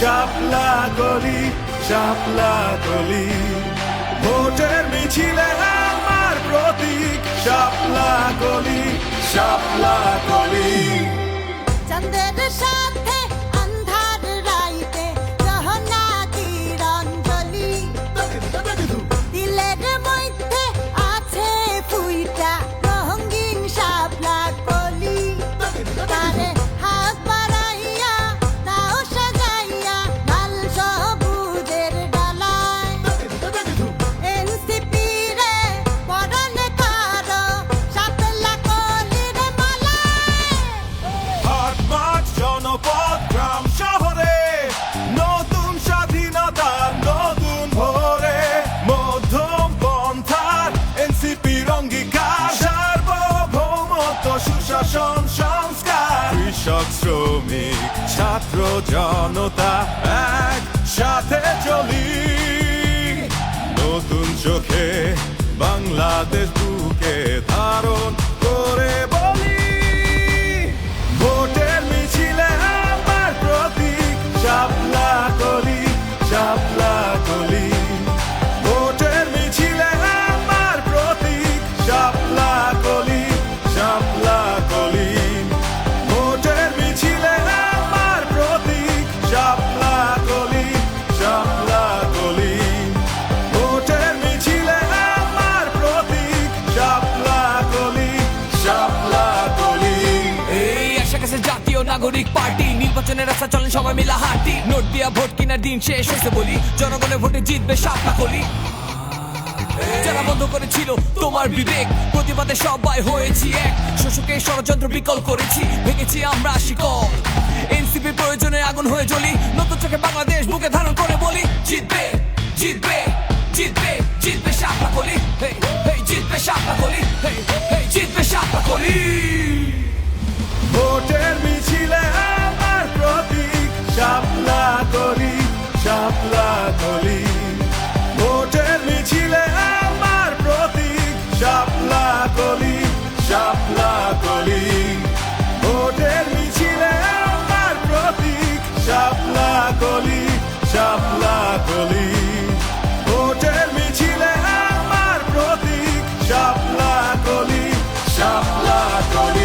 শাপলা গলি শাপলা গলি। ভোটের মিছিলে আমার প্রতীক শাপলা গলি শাপলা গলি। চন্দ্রের সাথে কৃষক শ্রমিক ছাত্র জনতা এক সাথে চলি। নতুন চোখে বাংলাদেশ নাগরিক পার্টি, নির্বাচনের রাস্তা চলেন সবাই মিলা হাঁটি। নোট দিয়া ভোট কিনার দিন শেষ হয়েছে বলি। জনগণের ভোটে জিতবে সাপলা কলি। যারা বন্ধ করেছিল তোমার বিবেক, প্রতিবাদে সবাই হয়েছি এক। শোষকে ষড়যন্ত্র বিকল করেছি, ভেঙেছি আমরা শিকল। এনসিপি প্রয়োজনে আগুন হয়ে জ্বলি, নতুন চোখে বাংলাদেশ বুকে ধারণ করে বলি, জিতবে জিতবে জিতবে জিতবে সাপলা কলি। la